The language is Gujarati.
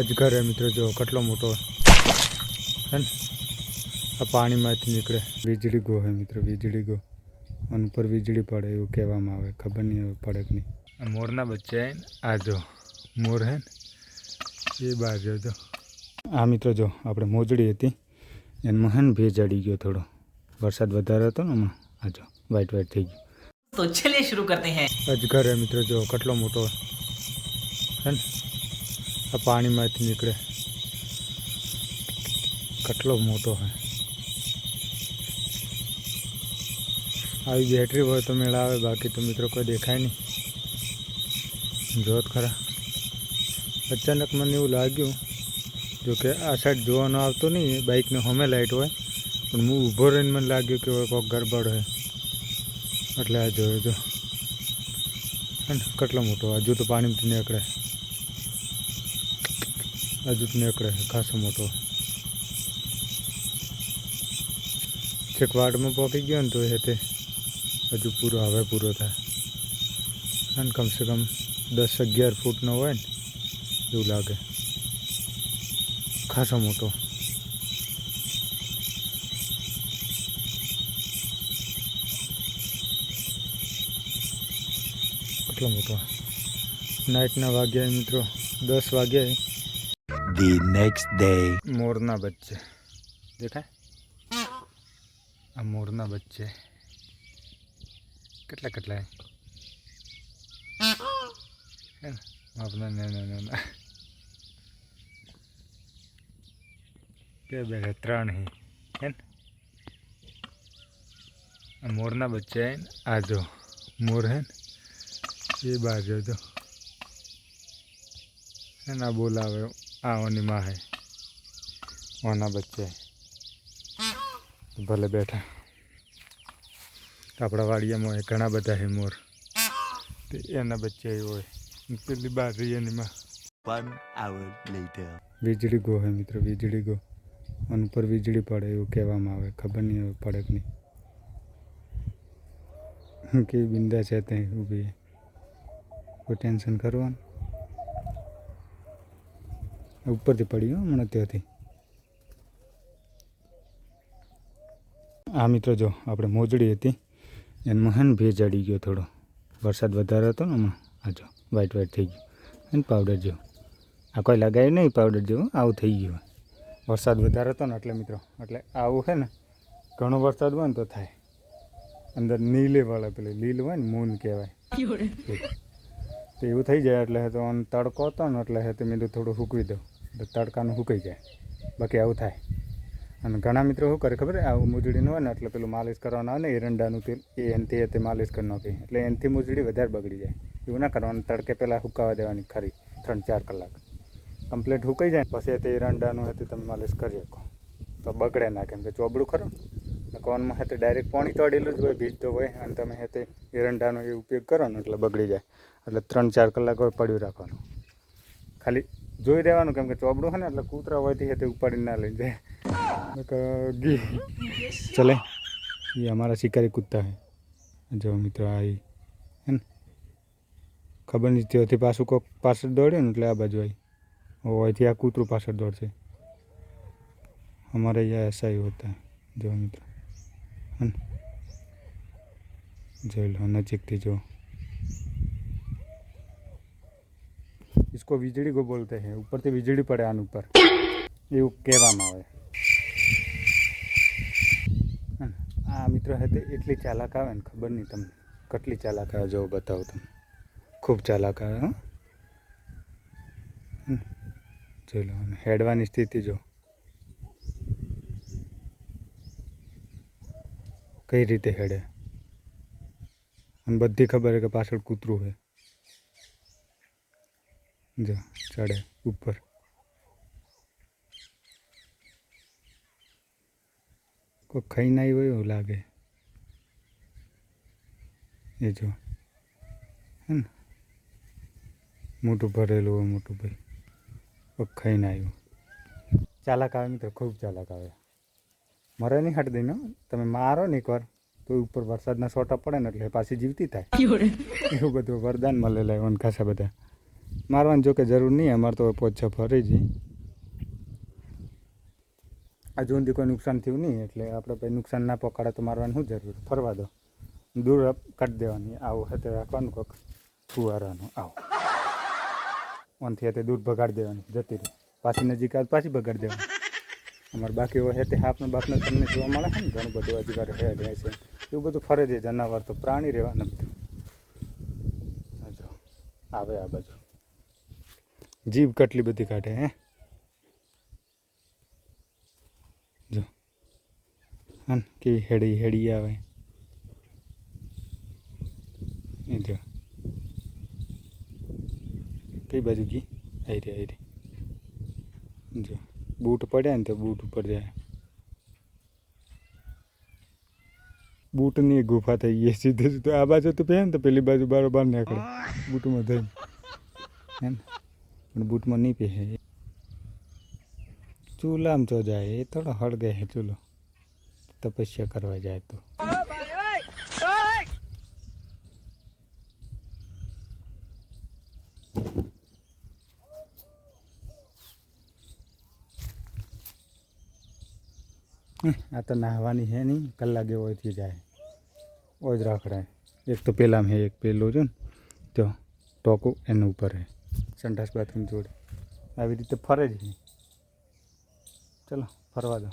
અજગર મિત્રો જો કેટલો મોટો હે ને? આ પાણીમાંથી નીકળે. વીજળી ગો હે મિત્રો વીજળી ગો. અને ઉપર વીજળી પડે એવું કહેવામાં આવે ખબર નહીં હવે પડે કે નહીં. મોરના બચ્ચા આ જો મોર હે ને? એ બાજુ જો. આ મિત્રો જો આપણે મોજડી હતી. એમાં હે ને ભેજ અડી ગયો થોડો. વરસાદ વધારે હતો ને હમણાં. આ જો વાઇટ વાઇટ થઈ ગયું. તો ચલીએ શરૂ કરતે હૈ. અજગર હે મિત્રો જો કેટલો મોટો હે ને? આ પાણીમાંથી નીકળે કેટલો મોટો હે આવી બેટરી હોય તો મેળ આવે બાકી તો મિત્રો કોઈ દેખાય નહીં જોત ખરા અચાનક મને એવું લાગ્યું જો કે આ સાઈડ જોવાનો આવતો નહીં બાઇકને હોમે લાઇટ હોય પણ હું ઊભો રહીને મને લાગ્યું કે હવે કોઈક ગડબડ હોય એટલે આ જોયો જો હે ને કેટલો મોટો હજુ તો પાણીમાંથી નીકળે હજુ નીકળે છે ખાસો મોટો. છેક વાડમાં પહોંચી ગયો ને તો એ તે હજુ પૂરો હવે પૂરો થાય. અને કમસે કમ દસ અગિયાર ફૂટનો હોય ને, એવું લાગે. ખાસો મોટો. કેટલો મોટો? નાઇટના વાગ્યા મિત્રો દસ વાગ્યા the નેક્સ્ટ ડે મોરના બચ્ચે. દેખાય? આ મોરના બચ્ચે. કેટલા કેટલા આપણા કે બેઠા ત્રણ હી. હે ને? મોરના બચ્ચા હે આ જો મોર હે ને? એ બાજુ જો. હે ને આ બોલાવે આ ઓની માં હે ઓના બચ્ચે ભલે બેઠા આપણા વાડિયામાં હોય ઘણા બધા હે મોર તે એના બચ્ચે હોય પેલી બાજુ એની માં One hour later. વીજળી ગો હે મિત્રો વીજળી ગો અને ઉપર વીજળી પડે એવું કહેવામાં આવે ખબર નહીં હવે પડે કે નહીં કે બિંદા છે ત્યાં ઊભી કોઈ ટેન્શન કરવાનું ઉપરથી પડી હમણાં ત્યાંથી આ મિત્રો જો આપણે મોજડી હતી એમાં હે ને ભેજ અડી ગયો થોડો. વરસાદ વધારે હતો ને હમણાં આ જો વ્હાઈટ વ્હાઈટ થઈ ગયું. એને પાવડર જેવું. આ કોઈ લગાવ્યું નહીં પાવડર જેવું આવું થઈ ગયું. વરસાદ વધારે હતો ને એટલે મિત્રો એટલે આવું છે ને ઘણો વરસાદ હોય ને તો થાય. અંદર નીલે વાળા પેલી લીલ હોય ને મૂન કહેવાય. તો એવું થઈ જાય એટલે તો તડકો હતો ને એટલે હે તે મેં થોડું સૂકવી દઉં. તડકાનું સુકાઈ જાય. બાકી આવું થાય. અને ઘણા મિત્રો શું કરે ખબર? આવું મૂજડીનું હોય ને, એટલે પેલું માલિશ કરવાનું આવે ને એરંડાનું તેલ, એ એનથી તે માલિશ કરી નાખી. એટલે એનથી મૂજડી વધારે બગડી જાય. એવું ના કરવાનું તડકે પહેલાં સુકાવા દેવાની ખરી ત્રણ ચાર કલાક. કમ્પ્લીટ સુકાઈ જાય પછી તે એરંડાનું હતું તમે માલિશ કરી શકો. તો બગડે ના, કેમ કે ચોબડું ખરું કોનમાં હતે ડાયરેક્ટ પાણી ચડેલું જ હોય ભીજતો હોય, અને તમે હેતે એરંડાનો એ ઉપયોગ કરો ને, એટલે બગડી જાય. એટલે ત્રણ ચાર કલાક હોય પડ્યું રાખવાનું. ખાલી જોઈ રહેવાનું કેમ કે ચોબડું છે ને, એટલે કૂતરા હોય તે ઉપાડી ના લઈ જાય. ચલે એ અમારા શિકારી કૂતતા હોય જો મિત્રો, આ હે ને? ખબર નહીં ત્યાંથી પાછું કોઈક પાછળ દોડ્યું ને એટલે આ બાજુ આવી હોયથી આ કૂતરું પાછળ દોડશે. અમારે અહીંયા એસઆઈ હોતા. જો મિત્રો જોઈ લો, નજીકથી જો. इसको વીજળી को बोलते हैं ઉપરથી વીજળી પડે આન ઉપર એવું કહેવામાં આવે હે ને? આ મિત્રો હે તે એટલી ચાલાક આવે ને ખબર નહીં તમને કેટલી ચાલાક આવે જો બતાવું તમને ખૂબ ચાલાક આવે હો હે ને? જોઈ લો અને હેડવાની સ્થિતિ જો કઈ રીતે હેડે અને બધી ખબર છે કે પાછળ કૂતરું છે જો ચડે ઉપર. કોઈ ખાઈ ના આવ્યું હોય એવું લાગે? એ જો. હે ને? મોટું ભરેલું હોય મોટું ભાઈ કોઈ ખાઈને આવ્યું ચાલાક આવે મિત્રો ખૂબ ચાલાક આવે. મરે નહીં હાટ દઈને તમે મારો ને એકવાર. તો ઉપર વરસાદના સોટા પડે ને એટલે પાછી જીવતી થાય. એવું બધું વરદાન મળેલા એવા ખાસા બધા. મારવાની જો કે જરૂર નહીં, અમારે તો પોચ ફરી જ. આ જૂનથી કોઈ નુકસાન થયું નહીં, એટલે આપણે પછી નુકસાન ના પકડે તો મારવાની શું જરૂર? ફરવા દો. દૂર કાઢી દેવાની. આવું હાથે રાખવાનું કોક. ફુવારાનું. આવું. ઓનથી હાથે દૂર ભગાડી દેવાની. જતી રહી. પાછી નજીક આવે પાછી ભગાડી દેવાની. અમારે બાકી હોય તે હાફને બાપને તમને જોવા મળે છે ને, ઘણું બધું અધિકાર હે રહે છે. એવું બધું ફરે છે, જનાવર તો પ્રાણી રહેવાના આવે આ બાજુ. જીભ કેટલી બધી કાઢે, હે? જો. ને કેવી હેડી હેડી આવે. એ જો. કઈ બાજુ ગઈ આઈ રહી આઈ રહી જો. બૂટ પડ્યા ને તો બૂટ ઉપર જાય. બૂટની ગુફા થઈ ગઈ, સીધે સીધું. આ બાજુ તો પહેરે ને તો પેલી બાજુ બારોબાર નીકળે. બૂટમાં હે ને પણ બૂટમાં નહીં પહેરે. ચૂલામાં તો જાય એ થોડો હળગે છે ચૂલો. તપસ્યા કરવા જાય તો. હમ, આ તો નાહવાની છે નહીં કલાક એવો થી જાય. ઓજ રાખડાય. એક તો પેલામાં હે એક પેલું છે ને તો ટોકું એનું ઉપર હે. સંડાસ બાથરૂમ જોડે. આવી રીતે ફરે જ ચલો ફરવા દો.